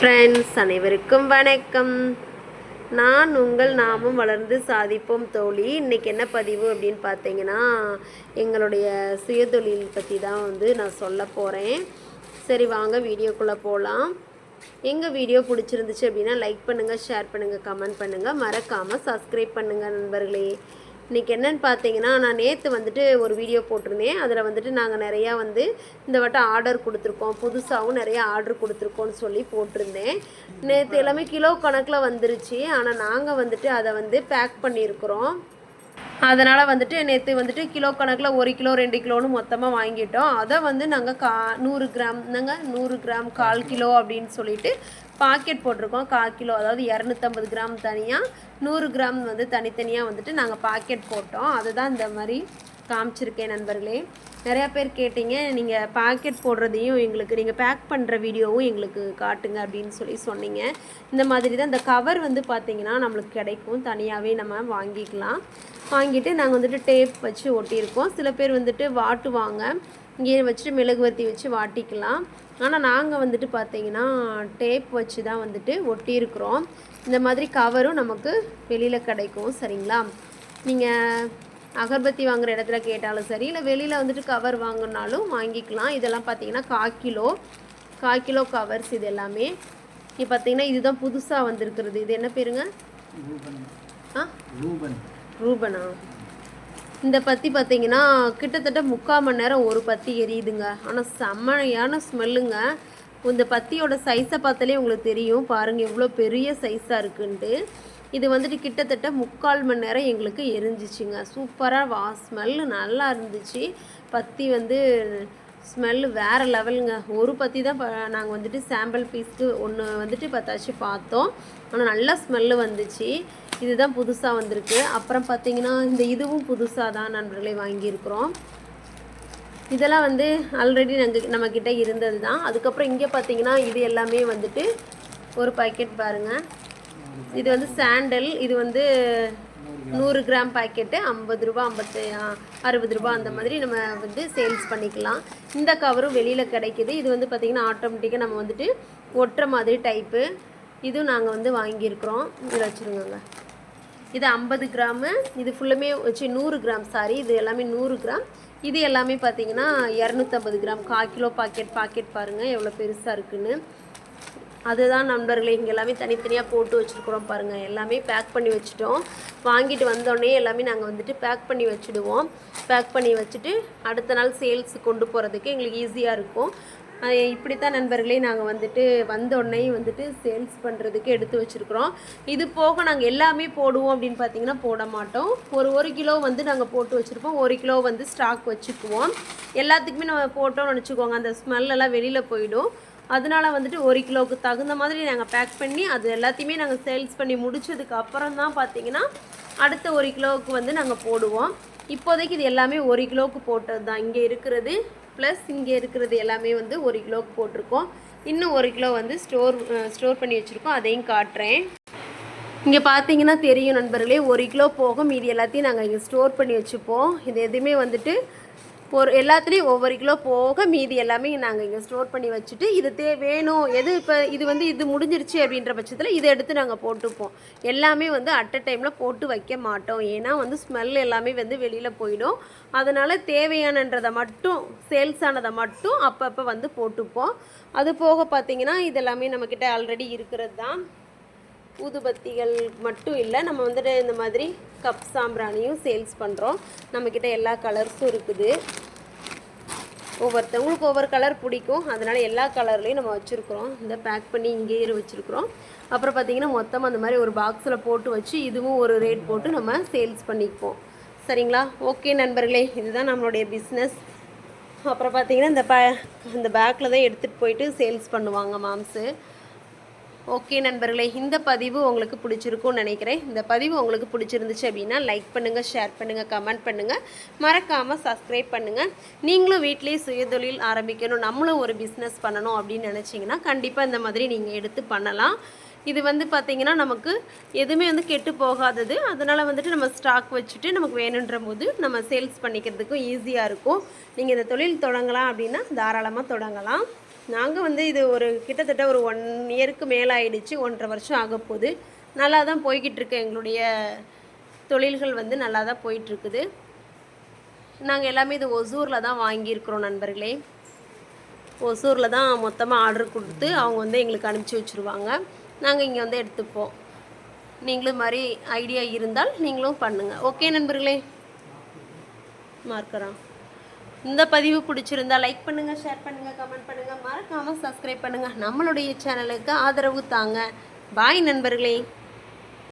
Friends அனைவருக்கும் வணக்கம். நான் உங்கள் நாமும் வளர்ந்து சாதிப்போம் தோழி. இன்றைக்கி என்ன பதிவு அப்படின்னு பார்த்தீங்கன்னா எங்களுடைய சுயதொழில் பற்றி தான் வந்து நான் சொல்ல போகிறேன் சரி வாங்க வீடியோக்குள்ளே போகலாம் எங்கள் வீடியோ பிடிச்சிருந்துச்சு அப்படின்னா லைக் பண்ணுங்கள் ஷேர் பண்ணுங்கள் கமெண்ட் பண்ணுங்கள் மறக்காமல் சப்ஸ்கிரைப் பண்ணுங்கள் நண்பர்களே. இன்றைக்கி என்னன்னு பார்த்தீங்கன்னா நான் நேற்று வந்துட்டு ஒரு வீடியோ போட்டிருந்தேன். அதில் வந்துட்டு நாங்கள் நிறையா வந்து இந்த வட்டம் ஆர்டர் கொடுத்துருக்கோம். புதுசாகவும் நிறையா ஆர்டர் கொடுத்துருக்கோன்னு சொல்லி போட்டிருந்தேன். நேற்று எல்லாமே கிலோ கணக்கில் வந்துருச்சு. ஆனால் நாங்கள் வந்துட்டு அதை வந்து பேக் பண்ணியிருக்கிறோம். அதனால் வந்துட்டு நேற்று வந்துட்டு கிலோ கணக்கில் ஒரு கிலோ ரெண்டு கிலோன்னு மொத்தமாக வாங்கிட்டோம். அதை வந்து நாங்கள் கா நூறு கிராம் நாங்கள் நூறு கிராம் கால் கிலோ அப்படின்னு சொல்லிட்டு பாக்கெட் போட்டிருக்கோம். கால் கிலோ அதாவது இரநூத்தம்பது கிராம் தனியாக நூறு கிராம் வந்து தனித்தனியாக வந்துட்டு நாங்கள் பாக்கெட் போட்டோம். அதுதான் இந்த மாதிரி காமிச்சிருக்கேன் நண்பர்களே. நிறையா பேர் கேட்டீங்க. நீங்கள் பாக்கெட் போடுறதையும் எங்களுக்கு நீங்கள் பேக் பண்ணுற வீடியோவும் எங்களுக்கு காட்டுங்க அப்படின்னு சொல்லி சொன்னீங்க. இந்த மாதிரி தான் இந்த கவர் வந்து பார்த்திங்கன்னா நம்மளுக்கு கிடைக்கும். தனியாகவே நம்ம வாங்கிக்கலாம். வாங்கிட்டு நாங்கள் வந்துட்டு டேப் வச்சு ஒட்டியிருக்கோம். சில பேர் வந்துட்டு வாட்டுவாங்க. இங்கே வச்சுட்டு மெழுகுவர்த்தி வச்சு வாட்டிக்கலாம். ஆனால் நாங்கள் வந்துட்டு பார்த்தீங்கன்னா டேப் வச்சு தான் வந்துட்டு ஒட்டியிருக்கிறோம். இந்த மாதிரி கவரும் நமக்கு வெளியில் கிடைக்கும். சரிங்களா? நீங்கள் அகர்பத்தி வாங்குற இடத்துல கேட்டாலும் சரி இல்லை வெளியில் வந்துட்டு கவர் வாங்கினாலும் வாங்கிக்கலாம். இதெல்லாம் பார்த்தீங்கன்னா கால் கிலோ கால் கிலோ கவர்ஸ் இது எல்லாமே. இப்போ பார்த்தீங்கன்னா இதுதான் புதுசாக வந்திருக்கிறது. இது என்ன பேருங்க? ரூபன். ஆ? ரூபன். ரூபனா? இந்த பத்தி பார்த்தீங்கன்னா கிட்டத்தட்ட முக்கால் மணி நேரம் ஒரு பத்தி எரியுதுங்க. ஆனால் செம்மையான ஸ்மெல்லுங்க இந்த பத்தியோட சைஸை பார்த்தாலே உங்களுக்கு தெரியும். பாருங்கள் எவ்வளோ பெரிய சைஸாக இருக்குன்ட்டு. இது வந்துட்டு கிட்டத்தட்ட முக்கால் மணி நேரம் எங்களுக்கு எரிஞ்சிச்சுங்க. சூப்பராக வா ஸ்மெல் நல்லா இருந்துச்சு. பத்தி வந்து ஸ்மெல்லு வேறு லெவலுங்க ஒரு பற்றி தான் நாங்கள் வந்துட்டு சாம்பிள் பீஸ்க்கு ஒன்று வந்துட்டு பத்தாச்சு பார்த்தோம். ஆனால் நல்லா ஸ்மெல்லு வந்துச்சு. இதுதான் புதுசாக வந்திருக்கு. அப்புறம் பார்த்தீங்கன்னா இந்த இதுவும் புதுசாக தான் நண்பர்களே வாங்கியிருக்கிறோம். இதெல்லாம் வந்து ஆல்ரெடி நாங்கள் நம்மக்கிட்ட இருந்தது தான். அதுக்கப்புறம் இங்கே பார்த்தீங்கன்னா இது எல்லாமே வந்துட்டு ஒரு பாக்கெட் பாருங்கள் இது வந்து சாண்டல் இது வந்து நூறு கிராம் பாக்கெட்டு ஐம்பது ரூபா ஐம்பத்து அறுபது ரூபா அந்த மாதிரி நம்ம வந்து சேல்ஸ் பண்ணிக்கலாம். இந்த கவரும் வெளியில் கிடைக்கிது. இது வந்து பார்த்திங்கன்னா ஆட்டோமேட்டிக்காக நம்ம வந்துட்டு ஒட்டுற மாதிரி டைப்பு இதுவும் நாங்கள் வந்து வாங்கியிருக்கிறோம். இதில் வச்சுருங்கங்க. இது ஐம்பது கிராமு இது ஃபுல்லுமே வச்சு நூறு கிராம் சாரி இது எல்லாமே நூறு கிராம் இது எல்லாமே பார்த்தீங்கன்னா இரநூத்தம்பது கிராம் கால் கிலோ பாக்கெட் பாக்கெட் பாருங்கள் எவ்வளோ பெருசாக இருக்குன்னு. அதுதான் நண்பர்களே இங்கே எல்லாமே தனித்தனியாக போட்டு வச்சுருக்குறோம் பாருங்கள் எல்லாமே பேக் பண்ணி வச்சுட்டோம். வாங்கிட்டு வந்தோடனே எல்லாமே நாங்கள் வந்துட்டு பேக் பண்ணி வச்சுடுவோம். பேக் பண்ணி வச்சுட்டு அடுத்த நாள் சேல்ஸ் கொண்டு போகிறதுக்கு எங்களுக்கு ஈஸியாக இருக்கும். இப்படி தான் நண்பர்களே நாங்கள் வந்துட்டு வந்தோடனே வந்துட்டு சேல்ஸ் பண்ணுறதுக்கு எடுத்து வச்சுருக்குறோம். இது போக நாங்கள் எல்லாமே போடுவோம் அப்படின்னு பார்த்தீங்கன்னா போட மாட்டோம். ஒரு ஒரு கிலோ வந்து நாங்கள் போட்டு வச்சுருப்போம். ஒரு கிலோ வந்து ஸ்டாக் வச்சுக்குவோம். எல்லாத்துக்குமே நம்ம போட்டோம்னு வச்சுக்கோங்க அந்த ஸ்மெல்லெல்லாம் வெளியில் போயிடும். அதனால வந்துட்டு ஒரு கிலோவுக்கு தகுந்த மாதிரி நாங்கள் பேக் பண்ணி அது எல்லாத்தையுமே நாங்கள் சேல்ஸ் பண்ணி முடித்ததுக்கு அப்புறம் தான் பார்த்தீங்கன்னா அடுத்த ஒரு கிலோவுக்கு வந்து நாங்கள் போடுவோம். இப்போதைக்கு இது எல்லாமே ஒரு கிலோவுக்கு போட்டது தான். இங்கே இருக்கிறது ப்ளஸ் இங்கே இருக்கிறது எல்லாமே வந்து ஒரு கிலோவுக்கு போட்டிருக்கோம். இன்னும் ஒரு கிலோ வந்து ஸ்டோர் ஸ்டோர் பண்ணி வச்சுருக்கோம். அதையும் காட்டுறேன். இங்கே பார்த்தீங்கன்னா தெரியும் நண்பர்களே ஒரு கிலோ போகும். மீதி எல்லாத்தையும் நாங்கள் இங்கே ஸ்டோர் பண்ணி வச்சுப்போம். இது எதுவுமே வந்துட்டு ஒரு எல்லாத்துலேயும் ஒவ்வொரு கிலோ போக மீதி எல்லாமே நாங்கள் இங்கே ஸ்டோர் பண்ணி வச்சுட்டு இது தே வேணும் எது இப்போ இது வந்து இது முடிஞ்சிருச்சு அப்படின்ற பட்சத்தில் இதை எடுத்து நாங்கள் போட்டுப்போம். எல்லாமே வந்து அட் அ டைமில் போட்டு வைக்க மாட்டோம். ஏன்னா வந்து ஸ்மெல் எல்லாமே வந்து வெளியில் போயிடும். அதனால் தேவையானன்றதை மட்டும் சேல்ஸ் ஆனதை மட்டும் அப்பப்போ வந்து போட்டுப்போம். அது போக பார்த்தீங்கன்னா இதெல்லாமே நம்மக்கிட்ட ஆல்ரெடி இருக்கிறது தான். ஊதுபத்திகள் மட்டும் இல்லை நம்ம வந்துட்டு இந்த மாதிரி கப் சாம்பிராணியும் சேல்ஸ் பண்ணுறோம் நம்மக்கிட்ட எல்லா கலர்ஸும் இருக்குது. ஒவ்வொருத்தவங்களுக்கு ஒவ்வொரு கலர் பிடிக்கும். அதனால் எல்லா கலர்லேயும் நம்ம வச்சுருக்குறோம். இந்த பேக் பண்ணி இங்கேயே வச்சுருக்குறோம். அப்புறம் பார்த்திங்கன்னா மொத்தம் அந்த மாதிரி ஒரு பாக்ஸில் போட்டு வச்சு இதுவும் ஒரு ரேட் போட்டு நம்ம சேல்ஸ் பண்ணிப்போம். சரிங்களா? ஓகே நண்பர்களே இதுதான் நம்மளுடைய பிஸ்னஸ் அப்புறம் பார்த்திங்கன்னா இந்த ப இந்த பேக்கில் தான் எடுத்துகிட்டு போயிட்டு சேல்ஸ் பண்ணுவாங்க மாம்ஸு ஓகே நண்பர்களே இந்த பதிவு உங்களுக்கு பிடிச்சிருக்கும்னு நினைக்கிறேன். இந்த பதிவு உங்களுக்கு பிடிச்சிருந்துச்சு அப்படின்னா லைக் பண்ணுங்கள் ஷேர் பண்ணுங்கள் கமெண்ட் பண்ணுங்கள் மறக்காமல் சப்ஸ்கிரைப் பண்ணுங்கள் நீங்களும் வீட்டிலேயே சுயதொழில் ஆரம்பிக்கணும் நம்மளும் ஒரு பிஸ்னஸ் பண்ணணும் அப்படின்னு நினச்சிங்கன்னா கண்டிப்பாக இந்த மாதிரி நீங்கள் எடுத்து பண்ணலாம். இது வந்து பார்த்திங்கன்னா நமக்கு எதுவுமே வந்து கெட்டு போகாதது. அதனால் வந்துட்டு நம்ம ஸ்டாக் வச்சுட்டு நமக்கு வேணுன்ற போது நம்ம சேல்ஸ் பண்ணிக்கிறதுக்கும் ஈஸியாக இருக்கும். நீங்கள் இந்த தொழில் தொடங்கலாம் அப்படின்னா தாராளமாக தொடங்கலாம். நாங்கள் வந்து இது ஒரு கிட்டத்தட்ட ஒரு ஒன் இயருக்கு மேலே ஆயிடுச்சு ஒன்றரை வருஷம் ஆக போகுது. நல்லா தான் போய்கிட்டு இருக்கு. எங்களுடைய தொழில்கள் வந்து நல்லா தான் போயிட்டுருக்குது. நாங்கள் எல்லாமே இது ஒசூரில் தான் வாங்கியிருக்கிறோம் நண்பர்களே. ஒசூரில் தான் மொத்தமாக ஆர்டர் கொடுத்து அவங்க வந்து எங்களுக்கு அனுப்பிச்சி வச்சுருவாங்க. நாங்கள் இங்கே வந்து எடுத்துப்போம். நீங்களும் மாதிரி ஐடியா இருந்தால் நீங்களும் பண்ணுங்கள் ஓகே நண்பர்களே? மார்க்கரா இந்த பதிவு பிடிச்சிருந்தா லைக் பண்ணுங்கள் ஷேர் பண்ணுங்கள் கமெண்ட் பண்ணுங்கள் மறக்காமல் சப்ஸ்கிரைப் பண்ணுங்கள் நம்மளுடைய சேனலுக்கு ஆதரவு தாங்க. பாய் நண்பர்களே.